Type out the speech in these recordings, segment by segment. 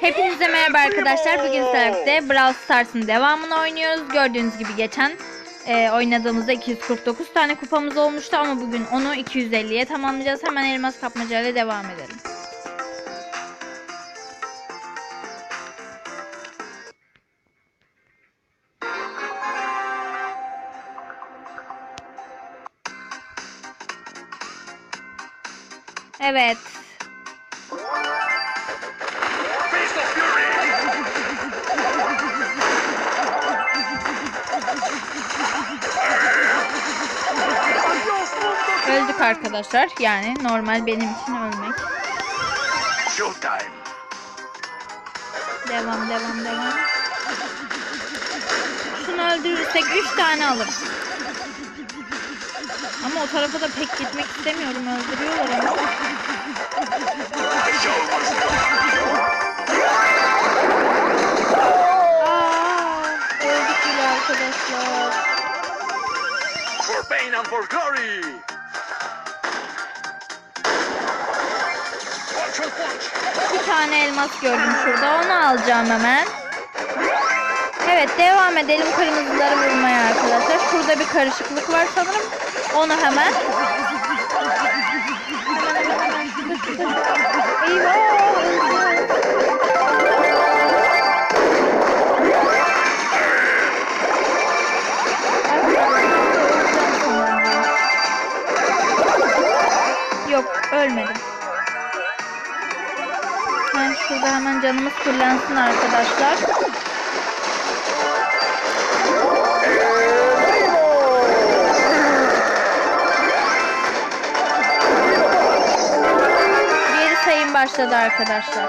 Hepinize merhaba arkadaşlar. Bugün sizlerle Brawl Stars'ın devamını oynuyoruz. Gördüğünüz gibi geçen e, oynadığımızda 249 tane kupamız olmuştu ama bugün onu 250'ye tamamlayacağız. Hemen elmas kapmaca ile devam edelim. Evet. Öldük arkadaşlar. Yani normal benim için ölmek. Showtime! Devam devam devam. Şunu öldürürsek 3 tane alırız. Ama o tarafa da pek gitmek istemiyorum. Öldürüyorlar ama. Pain and for glory! Bir tane elmas gördüm şurada. Onu alacağım hemen. Evet devam edelim kırmızıları vurmaya arkadaşlar. Şurada bir karışıklık var sanırım. Onu hemen. Eyvah! Ölmedim. Ben şurada hemen canımız fullensin arkadaşlar. Geri sayım başladı arkadaşlar.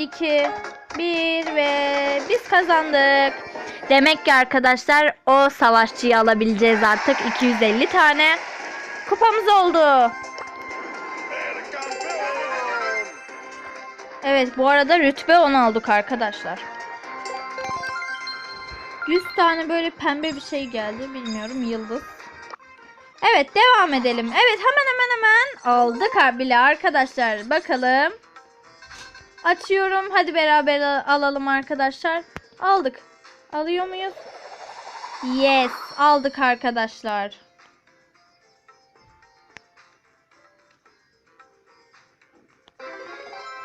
2, 1 ve biz kazandık. Demek ki arkadaşlar o savaşçıyı alabileceğiz artık. 250 tane kupamız oldu. Evet bu arada rütbe 10 aldık arkadaşlar. 100 tane böyle pembe bir şey geldi. Bilmiyorum yıldız. Evet devam edelim. Evet hemen hemen hemen aldık bile arkadaşlar. Bakalım. Açıyorum. Hadi beraber al- alalım arkadaşlar. Aldık. Alıyor muyuz? Yes. Aldık arkadaşlar.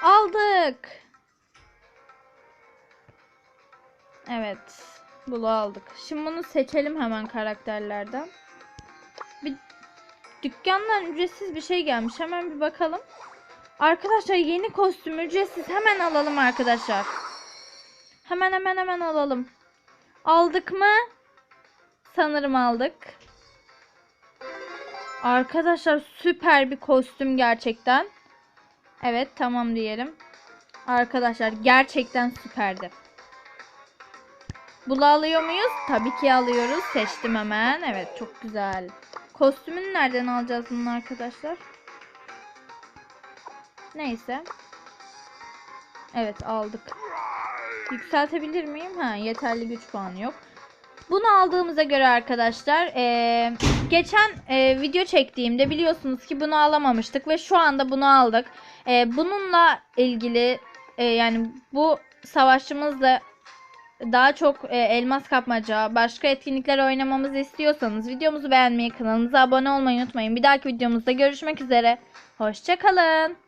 Aldık. Evet. Bunu aldık. Şimdi bunu seçelim hemen karakterlerden. Bir dükkandan ücretsiz bir şey gelmiş. Hemen bir bakalım. Arkadaşlar yeni kostüm ücretsiz. Hemen alalım arkadaşlar. Hemen hemen hemen alalım. Aldık mı? Sanırım aldık. Arkadaşlar süper bir kostüm gerçekten. Evet tamam diyelim. Arkadaşlar gerçekten süperdi. Bunu alıyor muyuz? Tabii ki alıyoruz. Seçtim hemen. Evet çok güzel. Kostümünü nereden alacağız bunun arkadaşlar? Neyse. Evet aldık. Yükseltebilir miyim? Ha yeterli güç puanı yok. Bunu aldığımıza göre arkadaşlar eee, geçen eee, video çektiğimde biliyorsunuz ki bunu alamamıştık ve şu anda bunu aldık. Eee, bununla ilgili eee, yani bu savaşçımızla daha çok eee, elmas kapmaca, başka etkinlikler oynamamızı istiyorsanız videomuzu beğenmeyi, kanalımıza abone olmayı unutmayın. Bir dahaki videomuzda görüşmek üzere. Hoşçakalın.